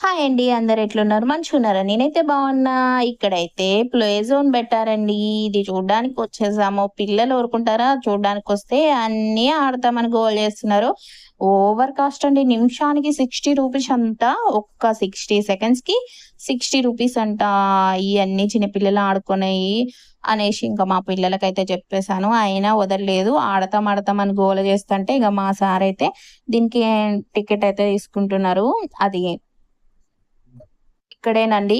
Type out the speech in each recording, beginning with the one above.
Hi అండి అందరు ఎట్లున్నారు? మంచిగా ఉన్నారా నేనైతే బాగున్నా. ఇక్కడైతే ప్లే జోన్ పెట్టారండి ఇది చూడడానికి వచ్చేసాము. పిల్లలు ఊరుకుంటారా? చూడడానికి వస్తే అన్నీ ఆడతామని గోల్ చేస్తున్నారు. ఓవర్ కాస్ట్ అండి. నిమిషానికి సిక్స్టీ రూపీస్ అంట. ఒక్క సిక్స్టీ సెకండ్స్కి సిక్స్టీ రూపీస్ అంట. ఇవన్నీ చిన్నపిల్లలు ఆడుకున్నాయి అనేసి ఇంకా మా పిల్లలకైతే చెప్పేశాను. అయినా వదలలేదు. ఆడతాం ఆడతాం అని గోల చేస్తుంటే ఇక మా సార్ అయితే దీనికి టికెట్ అయితే తీసుకుంటున్నారు. అది ఇక్కడేనండి.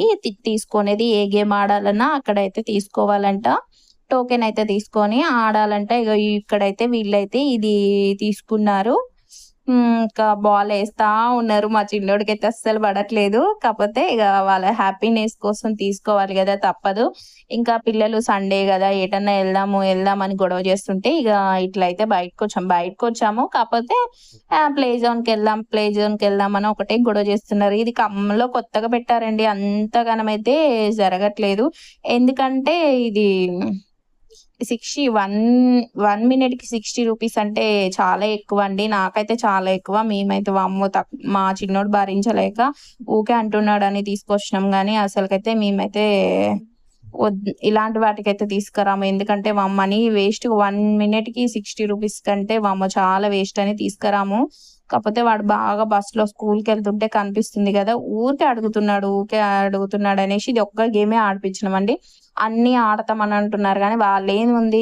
తీసుకునేది ఏ గేమ్ ఆడాలన్నా అక్కడైతే తీసుకోవాలంట. టోకెన్ అయితే తీసుకొని ఆడాలంట. ఇక ఇక్కడైతే వీళ్ళైతే ఇది తీసుకున్నారు. ఇంకా బాల్ వేస్తా ఉన్నారు. మా చిన్నోడికి అయితే అస్సలు పడట్లేదు. కాకపోతే ఇక వాళ్ళ హ్యాపీనెస్ కోసం తీసుకోవాలి కదా తప్పదు. ఇంకా పిల్లలు సండే కదా ఏటన్నా వెళ్దాము వెళ్దాం అని గొడవ చేస్తుంటే ఇక ఇట్లా అయితే బయటకు వచ్చాము బయటకు వచ్చాము కాకపోతే ప్లే జోన్కి వెళ్దాం ప్లే జోన్కి వెళ్దాం అని ఒకటే గొడవ చేస్తున్నారు. ఇది ఖమ్మంలో కొత్తగా పెట్టారండి. అంతగానమైతే జరగట్లేదు. ఎందుకంటే ఇది సిక్స్టీ వన్ వన్ మినిట్కి సిక్స్టీ రూపీస్ అంటే చాలా ఎక్కువ అండి. నాకైతే చాలా ఎక్కువ. మేమైతే వామ్మో తక్ మా చిన్నోడు భరించలేక ఊకే అంటున్నాడు అని తీసుకొచ్చినాం కానీ అసలుకైతే మేమైతే ఇలాంటి వాటికైతే తీసుకురాము. ఎందుకంటే మనీ వేస్ట్. వన్ మినిట్కి సిక్స్టీ రూపీస్ కంటే వామ్మ చాలా వేస్ట్ అని తీసుకురాము. కాకపోతే వాడు బాగా బస్సులో స్కూల్కి వెళ్తుంటే కనిపిస్తుంది కదా ఊరికే అడుగుతున్నాడు ఊరికే అడుగుతున్నాడు అనేసి ఇది ఒక్క గేమే ఆడిపించినామండి అన్ని ఆడతామని అంటున్నారు కానీ వాళ్ళు ఏముంది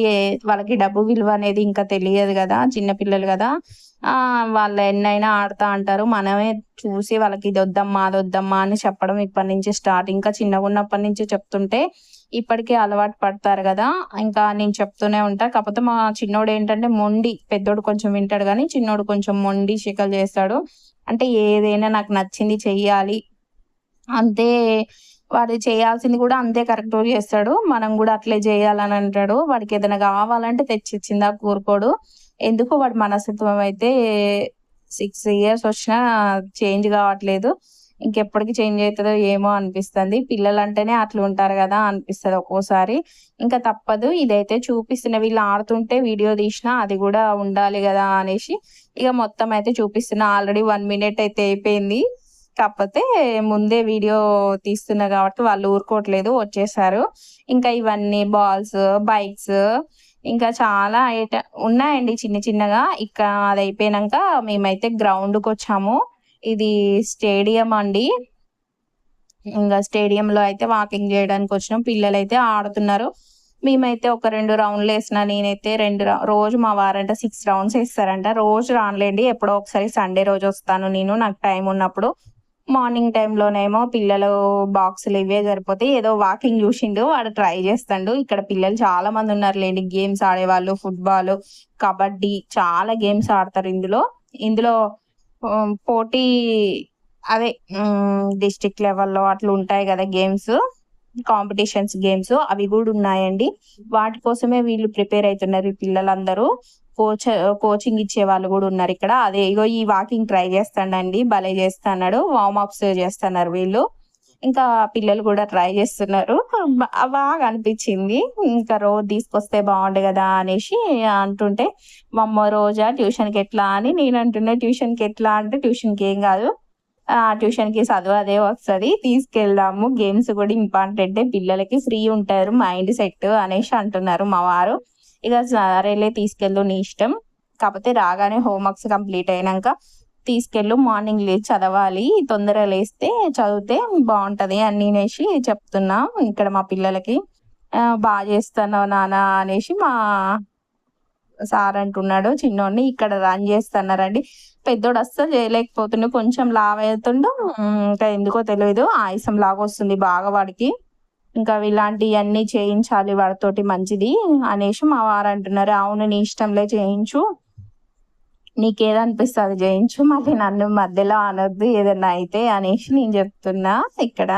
వాళ్ళకి డబ్బు విలువ అనేది ఇంకా తెలియదు కదా చిన్న పిల్లలు కదా. ఆ వాళ్ళు ఎన్నైనా ఆడుతా అంటారు. మనమే చూసి వాళ్ళకి ఇది వద్దమ్మా అది వద్దమ్మా అని చెప్పడం ఇప్పటి నుంచి స్టార్ట్ ఇంకా చిన్నగా ఉన్నప్పటి నుంచి చెప్తుంటే ఇప్పటికే అలవాటు పడతారు కదా. ఇంకా నేను చెప్తూనే ఉంటా. కాకపోతే మా చిన్నోడు ఏంటంటే మొండి. పెద్దోడు కొంచెం వింటాడు కానీ చిన్నోడు కొంచెం మొండి శికలు చేస్తాడు. అంటే ఏదైనా నాకు నచ్చింది చెయ్యాలి. అంతే వాడు చేయాల్సింది కూడా అంతే కరెక్ట్ చేస్తాడు. మనం కూడా అట్లే చేయాలని అంటాడు. వాడికి ఏదైనా కావాలంటే తెచ్చిచ్చిందా కూరుకోడు ఎందుకు వాడి మనస్తత్వం అయితే సిక్స్ ఇయర్స్ వచ్చినా చేంజ్ కావట్లేదు. ఇంకెప్పటికి చేంజ్ అవుతుందో ఏమో అనిపిస్తుంది. పిల్లలు అంటేనే అట్లా ఉంటారు కదా అనిపిస్తుంది ఒక్కోసారి. ఇంకా తప్పదు. ఇదైతే చూపిస్తున్న వీళ్ళు ఆడుతుంటే వీడియో తీసినా అది కూడా ఉండాలి కదా అనేసి ఇక మొత్తం అయితే చూపిస్తున్నా. ఆల్రెడీ వన్ మినిట్ అయితే అయిపోయింది. కాకపోతే ముందే వీడియో తీస్తున్నా కాబట్టి వాళ్ళు ఊరుకోవట్లేదు వచ్చేసారు. ఇంకా ఇవన్నీ బాల్స్ బైక్స్ ఇంకా చాలా ఐట ఉన్నాయండి చిన్న చిన్నగా. ఇక అది అయిపోయినాక మేమైతే గ్రౌండ్కి వచ్చాము ఇది స్టేడియం అండి. ఇంకా స్టేడియంలో అయితే వాకింగ్ చేయడానికి వచ్చినాం. పిల్లలు అయితే ఆడుతున్నారు. మేమైతే ఒక రెండు రౌండ్లు వేసిన నేనైతే రెండు రోజు మా వారంట సిక్స్ రౌండ్స్ వేస్తారంట. రోజు రానులేండి ఎప్పుడో ఒకసారి సండే రోజు వస్తాను నేను నాకు టైం ఉన్నప్పుడు. మార్నింగ్ టైంలోనేమో పిల్లలు బాక్సులు ఇవే సరిపోతే ఏదో వాకింగ్ చూసిండు వాడు ట్రై చేస్తాడు. ఇక్కడ పిల్లలు చాలా మంది ఉన్నారు లేండి గేమ్స్ ఆడేవాళ్ళు ఫుట్బాల్ కబడ్డీ చాలా గేమ్స్ ఆడతారు ఇందులో. ఇందులో పోటీ అదే డిస్ట్రిక్ట్ లెవెల్లో అట్లా ఉంటాయి కదా గేమ్స్ కాంపిటీషన్స్ గేమ్స్ అవి కూడా ఉన్నాయండి. వాటి కోసమే వీళ్ళు ప్రిపేర్ అవుతున్నారు ఈ పిల్లలందరూ. కోచ్ కోచింగ్ ఇచ్చే వాళ్ళు కూడా ఉన్నారు ఇక్కడ. అదే ఇగో ఈ వాకింగ్ ట్రై చేస్తాడండి భలే చేస్తున్నాడు వార్మ్ అప్స్ చేస్తున్నారు వీళ్ళు. ఇంకా పిల్లలు కూడా ట్రై చేస్తున్నారు. బాగా అనిపించింది. ఇంకా రోజు తీసుకొస్తే బాగుండు కదా అనేసి అంటుంటే మా అమ్మ రోజా ట్యూషన్కి ఎట్లా? అని నేను అంటున్నా ట్యూషన్కి ఎట్లా? అంటే ట్యూషన్కి ఏం కాదు. ఆ చదువు అదే వస్తుంది. తీసుకెళ్దాము. గేమ్స్ కూడా ఇంపార్టెంట్. పిల్లలకి ఫ్రీ ఉంటారు. మైండ్ సెట్ అనేసి అంటున్నారు మా వారు. ఇక సరేలే తీసుకెళ్ళు నీ ఇష్టం. కాకపోతే రాగానే హోంవర్క్స్ కంప్లీట్ అయినాక తీసుకెళ్ళు మార్నింగ్ లేచి చదవాలి. తొందరగా లేస్తే చదివితే బాగుంటది అని నేనేసి చెప్తున్నా ఇక్కడ మా పిల్లలకి. బాగా చేస్తున్నావు నాన్న అనేసి మా సార్ అంటున్నాడు చిన్నోడిని ఇక్కడ రన్ చేస్తున్నారండి. పెద్దోడు అస్సలు చేయలేకపోతుండే కొంచెం లావ్ అవుతుండు. ఇంకా ఎందుకో తెలియదు ఆయుసం లాగా వస్తుంది బాగా వాడికి. ఇంకా ఇలాంటివన్నీ చేయించాలి వాడితోటి మంచిది అనేసి మా వారు అంటున్నారు. అవును నీ ఇష్టంలే చేయించు. నీకేదనిపిస్తుంది చేయించు మళ్ళీ నన్ను మధ్యలో అనొద్దు ఏదన్నా అయితే అనేసి నేను చెప్తున్నా ఇక్కడ.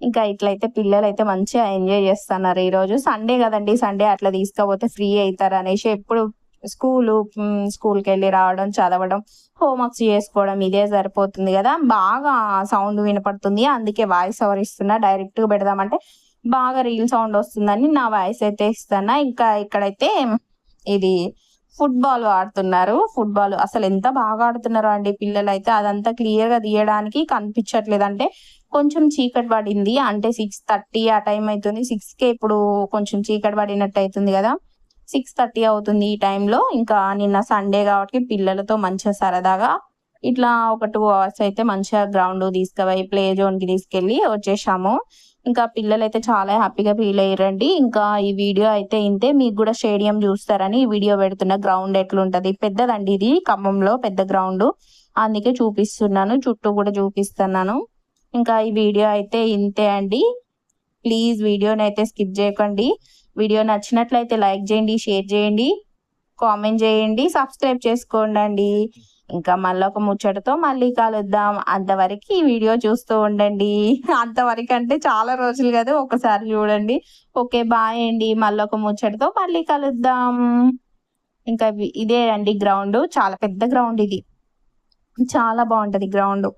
ఇంకా ఇట్లయితే పిల్లలు అయితే మంచిగా ఎంజాయ్ చేస్తున్నారు. ఈ రోజు సండే కదండి సండే అట్లా తీసుకపోతే ఫ్రీ అవుతారు అనేసి ఎప్పుడు స్కూలు స్కూల్కి వెళ్ళి రావడం చదవడం హోంవర్క్స్ చేసుకోవడం ఇదే సరిపోతుంది కదా. బాగా సౌండ్ వినపడుతుంది. అందుకే వాయిస్ ఓవర్ ఇస్తున్నా. డైరెక్ట్గా పెడదామంటే బాగా రీల్ సౌండ్ వస్తుందని నా వాయిస్ అయితే ఇస్తున్నా. ఇంకా ఇక్కడైతే ఇది ఫుట్బాల్ ఆడుతున్నారు. ఫుట్బాల్ అసలు ఎంత బాగా ఆడుతున్నారో అండి పిల్లలు అయితే అదంతా క్లియర్గా తీయడానికి కనిపించట్లేదు. అంటే కొంచెం చీకటి పడింది. అంటే సిక్స్ థర్టీ ఆ టైం అవుతుంది సిక్స్ కే ఇప్పుడు కొంచెం చీకటి పడినట్టు అవుతుంది కదా. సిక్స్ థర్టీ అవుతుంది ఈ టైంలో ఇంకా నిన్న సండే కాబట్టి పిల్లలతో మంచిగా సరదాగా ఇట్లా ఒక టూ అవర్స్ అయితే మంచిగా గ్రౌండ్ తీసుకుపోయి ప్లే జోన్కి తీసుకెళ్ళి వచ్చేసాము. ఇంకా పిల్లలు అయితే చాలా హ్యాపీగా ఫీల్ అయ్యారండి. ఇంకా ఈ వీడియో అయితే ఇంతే. మీకు కూడా స్టేడియం చూస్తారని ఈ వీడియో పెడుతున్న గ్రౌండ్ ఎట్లుంటది? పెద్దదండి ఇది. ఖమ్మంలో పెద్ద గ్రౌండ్. అందుకే చూపిస్తున్నాను. చుట్టూ కూడా చూపిస్తున్నాను. ఇంకా ఈ వీడియో అయితే ఇంతే అండి. ప్లీజ్ వీడియోని అయితే స్కిప్ చేయకండి. వీడియో నచ్చినట్లయితే లైక్ చేయండి షేర్ చేయండి. కామెంట్ చేయండి సబ్స్క్రైబ్ చేసుకోండి ఇంకా మళ్ళీ ఒక ముచ్చటతో మళ్ళీ కలుద్దాం. అంతవరకు ఈ వీడియో చూస్తూ ఉండండి. అంతవరకు అంటే చాలా రోజులు కదా ఒకసారి చూడండి. ఓకే బాయ్ అండి. మళ్ళీ ఒక ముచ్చటతో మళ్ళీ కలుద్దాం. ఇంకా ఇదే అండి గ్రౌండ్. చాలా పెద్ద గ్రౌండ్ ఇది. చాలా బాగుంటది గ్రౌండ్.